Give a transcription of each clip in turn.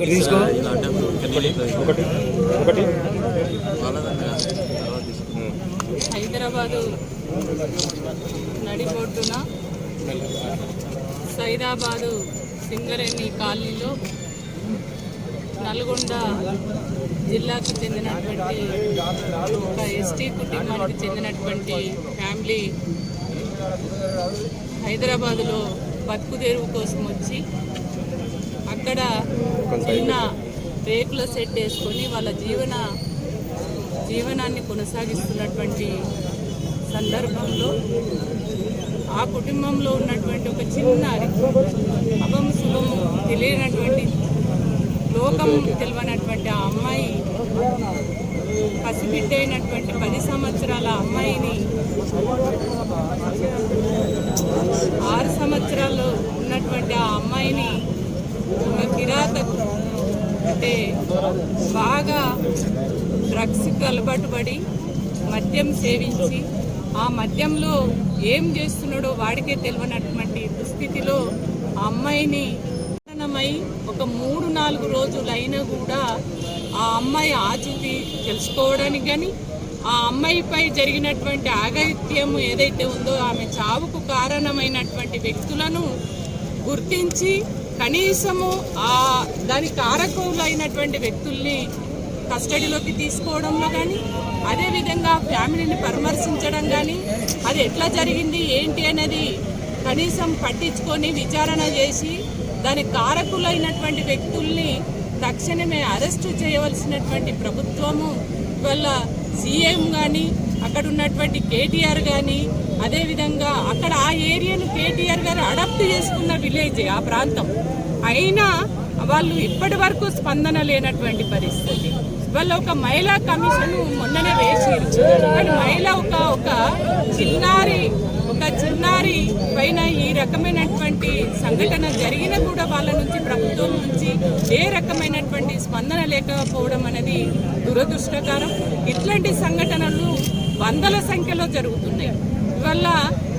తీసుకో. ఒకటి. ఒకటి. హైదరాబాదు నడిబొడ్డున సైదాబాదు సింగరేణి కాలనీలో నల్గొండ జిల్లాకు చెందినటువంటి ఒక ఎస్టీ కుటుంబానికి చెందినటువంటి ఫ్యామిలీ హైదరాబాదులో బతుకు తెరువు కోసం వచ్చి అక్కడ చిన్న రేకుల సెట్ వేసుకొని వాళ్ళ జీవన జీవనాన్ని కొనసాగిస్తున్నటువంటి సందర్భంలో ఆ కుటుంబంలో ఉన్నటువంటి ఒక చిన్న అభం శుభం తెలియనటువంటి లోకం తెలియనటువంటి ఆ అమ్మాయి పసిబిడ్డ అయినటువంటి పది సంవత్సరాల అమ్మాయిని ఆరు సంవత్సరాలు ఉన్నటువంటి ఆ అమ్మాయిని ఒక కిరాతకు అంటే బాగా డ్రగ్స్కి అలవాటు పడి మద్యం సేవించి ఆ మద్యంలో ఏం చేస్తున్నాడో వాడికే తెలియనటువంటి దుస్థితిలో ఆ అమ్మాయిని కారణమై ఒక మూడు నాలుగు రోజులు అయినా కూడా ఆ అమ్మాయి ఆచూకీ తెలుసుకోవడానికి కానీ ఆ అమ్మాయిపై జరిగినటువంటి ఆగత్యం ఏదైతే ఉందో ఆమె చావుకు కారణమైనటువంటి వ్యక్తులను గుర్తించి కనీసము ఆ దాని కారకులైనటువంటి వ్యక్తుల్ని కస్టడీలోకి తీసుకోవడంలో కానీ అదేవిధంగా ఫ్యామిలీని పరామర్శించడం కానీ అది ఎట్లా జరిగింది ఏంటి అనేది కనీసం పట్టించుకొని విచారణ చేసి దాని కారకులైనటువంటి వ్యక్తుల్ని తక్షణమే అరెస్టు చేయవలసినటువంటి ప్రభుత్వము ఇవాళ సీఎం కానీ అక్కడ ఉన్నటువంటి కేటీఆర్ కానీ అదేవిధంగా ఏరియాను కేటీఆర్ గారు అడాప్ట్ చేసుకున్న విలేజ్ ఆ ప్రాంతం. అయినా వాళ్ళు ఇప్పటి వరకు స్పందన లేనటువంటి పరిస్థితి. వాళ్ళు ఒక మహిళా కమిషన్ మొన్ననే వేసి కానీ మహిళ ఒక ఒక చిన్నారి ఒక చిన్నారి పైన ఈ రకమైనటువంటి సంఘటన జరిగినా కూడా వాళ్ళ నుంచి ప్రభుత్వం నుంచి ఏ రకమైనటువంటి స్పందన లేకపోవడం అనేది దురదృష్టకరం. ఇట్లాంటి సంఘటనలు వందల సంఖ్యలో జరుగుతున్నాయి. ఇవల్ల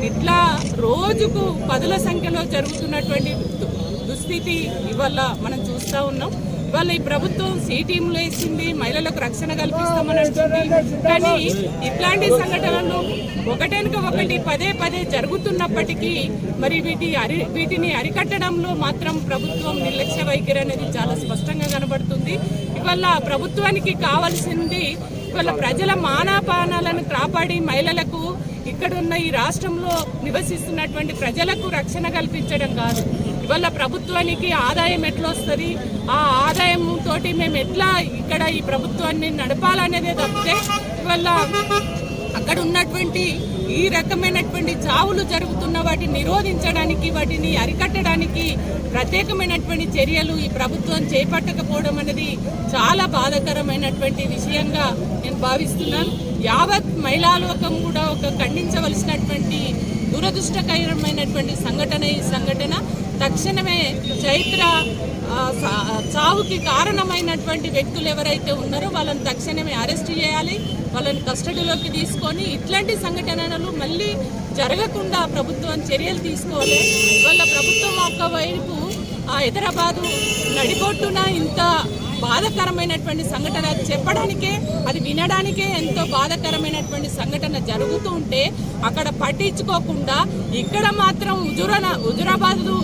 ఇట్లా రోజుకు పదుల సంఖ్యలో జరుగుతున్నటువంటి దు- దుస్థితి ఇవాళ మనం చూస్తూ ఉన్నాం. ఇవాళ ఈ ప్రభుత్వం సి వేసింది మహిళలకు రక్షణ కల్పిస్తామని అంటుంది. కానీ ఇట్లాంటి సంఘటనలు ఒకటెనుక ఒకటి పదే పదే జరుగుతున్నప్పటికీ మరి వీటి అరి వీటిని అరికట్టడంలో మాత్రం ప్రభుత్వం నిర్లక్ష్య వైఖరి అనేది చాలా స్పష్టంగా కనబడుతుంది. ఇవాళ ప్రభుత్వానికి కావాల్సింది ఇవాళ ప్రజల మానాపానాలను కాపాడి మహిళలకు ఇక్కడ ఉన్న ఈ రాష్ట్రంలో నివసిస్తున్నటువంటి ప్రజలకు రక్షణ కల్పించడం కాదు. ఇవాళ ప్రభుత్వానికి ఆదాయం ఎట్లా వస్తుంది ఆ ఆదాయం తోటి మేము ఎట్లా ఇక్కడ ఈ ప్రభుత్వాన్ని నడపాలనేదే తప్పితే ఇవాళ అక్కడ ఉన్నటువంటి ఈ రకమైనటువంటి చావులు జరుగుతున్న వాటిని నిరోధించడానికి వాటిని అరికట్టడానికి ప్రత్యేకమైనటువంటి చర్యలు ఈ ప్రభుత్వం చేపట్టకపోవడం అనేది చాలా బాధాకరమైనటువంటి విషయంగా నేను భావిస్తున్నాను. యావత్ మహిళాలోకం కూడా ఒక ఖండించవలసినటువంటి దురదృష్టకరమైనటువంటి సంఘటన ఈ సంఘటన. తక్షణమే చైత్ర సా- చావుకి కారణమైనటువంటి వ్యక్తులు ఎవరైతే ఉన్నారో వాళ్ళని తక్షణమే అరెస్ట్ చేయాలి వాళ్ళని కస్టడీలోకి తీసుకొని ఇట్లాంటి సంఘటనలు మళ్ళీ జరగకుండా ప్రభుత్వం చర్యలు తీసుకోవాలి. వాళ్ళ ప్రభుత్వం వైపు ఆ హైదరాబాదు నడిబొట్టున ఇంత బాధాకరమైనటువంటి సంఘటన అది చెప్పడానికే అది వినడానికే ఎంతో బాధాకరమైనటువంటి సంఘటన జరుగుతూ ఉంటే అక్కడ పట్టించుకోకుండా ఇక్కడ మాత్రం హుజురన హుజురాబాదు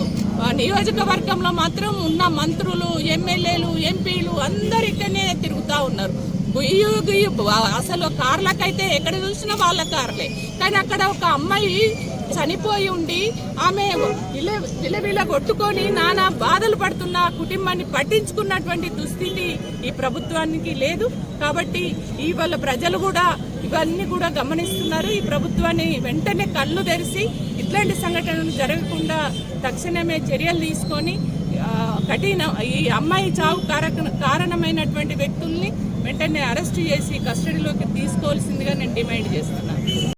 నియోజకవర్గంలో మాత్రం ఉన్న మంత్రులు ఎమ్మెల్యేలు ఎంపీలు అందరు ఇక్కడనే తిరుగుతూ ఉన్నారు. గుయ్యు గుయ్యు అసలు కార్లకైతే ఎక్కడ చూసినా వాళ్ళ కార్లే. కానీ అక్కడ ఒక అమ్మాయి చనిపోయి ఉండి ఆమె విలవిల కొట్టుకొని నానా బాధలు పడుతున్న కుటుంబాన్ని పట్టించుకున్నటువంటి దుస్థితి ఈ ప్రభుత్వానికి లేదు. కాబట్టి ఇవాళ ప్రజలు కూడా ఇవన్నీ కూడా గమనిస్తున్నారు. ఈ ప్రభుత్వాన్ని వెంటనే కళ్ళు తెరిచి ఇట్లాంటి సంఘటనలు జరగకుండా తక్షణమే చర్యలు తీసుకొని కఠిన ఈ అమ్మాయి చావు కారక కారణమైనటువంటి వ్యక్తుల్ని వెంటనే అరెస్ట్ చేసి కస్టడీలోకి తీసుకోవాల్సిందిగా నేను డిమాండ్ చేస్తున్నాను.